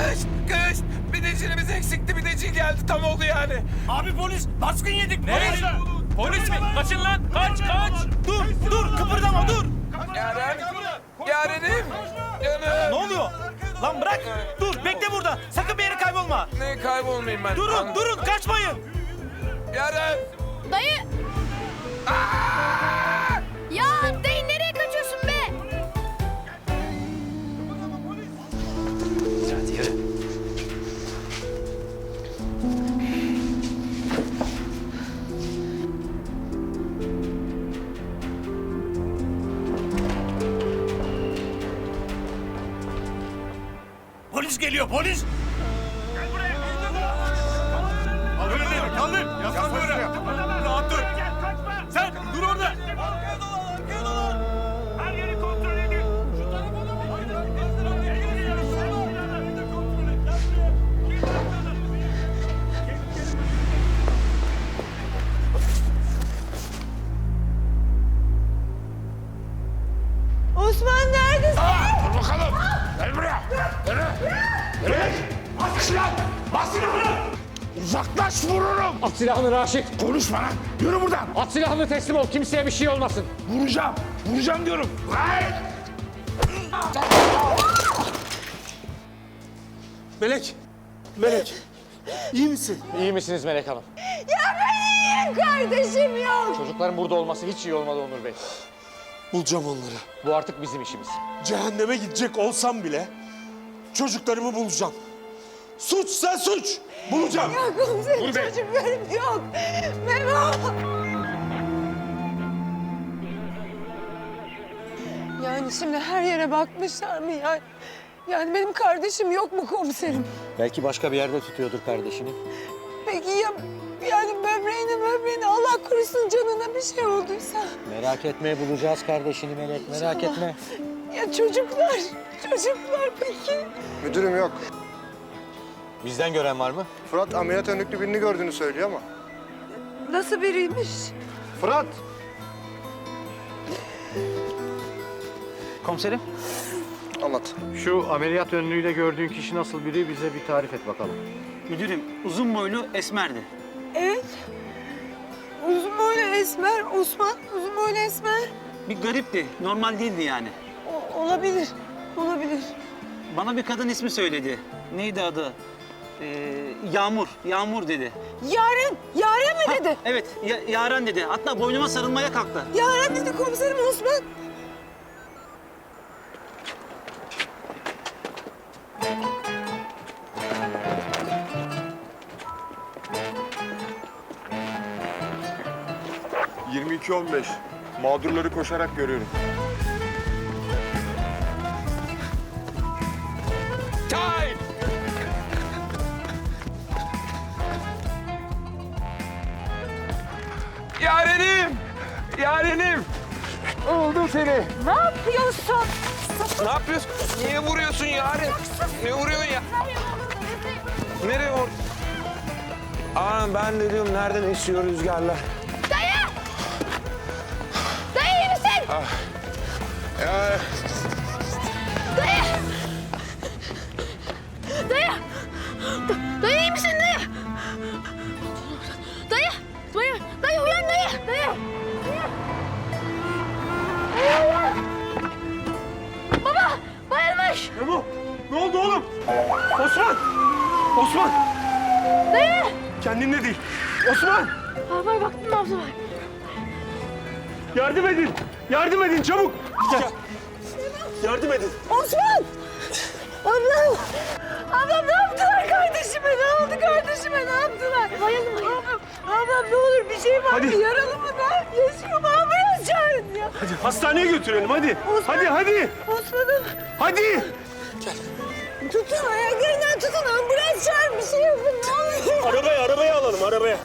Kış, kış. Bir decilimiz eksikti, bir decil geldi. Tam oldu yani. Abi polis, baskın yedik. Ne? Polis, polis mi? Kaçın lan, kaç, kaç. Dur, dur, kıpırdama, dur. Yaren, Yaren'im. Canım. Ne oluyor? Lan bırak, dur, bekle burada. Sakın bir yere kaybolma. Ne kaybolmayayım ben? Durun, durun, kaçmayın. Yaren. Dayı. Aa! Yürü. Polis geliyor polis. Öyle değil mi? Kaldır. Yaslan böyle. Yürü. Bas silahını. Bas silahını. Uzaklaş vururum. At silahını Raşit. Konuşma lan. Yürü buradan. At silahını teslim ol. Kimseye bir şey olmasın. Vuracağım. Vuracağım diyorum. Hayır. Melek. Melek. İyi misin? İyi misiniz Melek Hanım? Ya ben iyiyim kardeşim yok. Çocukların burada olması hiç iyi olmadı Onur Bey. Bulacağım onları. Bu artık bizim işimiz. Cehenneme gidecek olsam bile çocuklarımı bulacağım. Suçsa suç. Bulacağım. Ya komiserim çocuklarım yok. Memo. Yani şimdi her yere bakmışlar mı yani? Yani benim kardeşim yok mu komiserim? Belki başka bir yerde tutuyordur kardeşini. Peki ya yani böbreğine böbreğine Allah korusun canına bir şey olduysa? Merak etme bulacağız kardeşini Melek. Merak etme. Ya çocuklar, çocuklar peki? Müdürüm yok. Bizden gören var mı? Fırat ameliyat önlüklü birini gördüğünü söylüyor ama. Nasıl biriymiş? Fırat! Komiserim. Anlat. Şu ameliyat önlüğüyle gördüğün kişi nasıl biri bize bir tarif et bakalım. Müdürüm uzun boylu esmerdi. Evet. Uzun boylu esmer, Osman. Uzun boylu esmer. Bir garipti. Normal değildi yani. O- olabilir, olabilir. Bana bir kadın ismi söyledi. Neydi adı? Ee, Yağmur. Yağmur dedi. Yaren, Yaren mi dedi? Evet ya- Yaren dedi. Hatta boynuma sarılmaya kalktı. Yaren dedi komiserim Osman. ...22-15. Mağdurları koşarak görüyorum. Yarenim. Buldum seni. Ne yapıyorsun? Ne yapıyorsun? Niye vuruyorsun Yaren? Ne vuruyorsun ya? Nereye vur? Aa ben de diyorum nereden esiyor rüzgarlar? Dayı! Dayı iyi misin? Ya, Ne bu? Ne oldu oğlum? Osman! Osman! Dayı! Kendinde değil. Osman! Abi baktın nabzı var. Yardım edin! Yardım edin çabuk! Gel. Yardım edin. Osman! Ablam! Ablam ne yaptılar kardeşime? Ne oldu kardeşime? Ne yaptılar? Bayıldım. Ablam, ablam ne olur bir şey var Hadi. mı? Yaralı mı da? Yaşıyor mu? Ambulans çağırın ya. Hadi hastaneye götürelim hadi. Osman. Hadi hadi. Osman'ım Hadi. tutun ayaklarından tutun. Ambulans çağırın bir şey yapın. Ne oluyor? Arabaya arabaya alalım arabaya.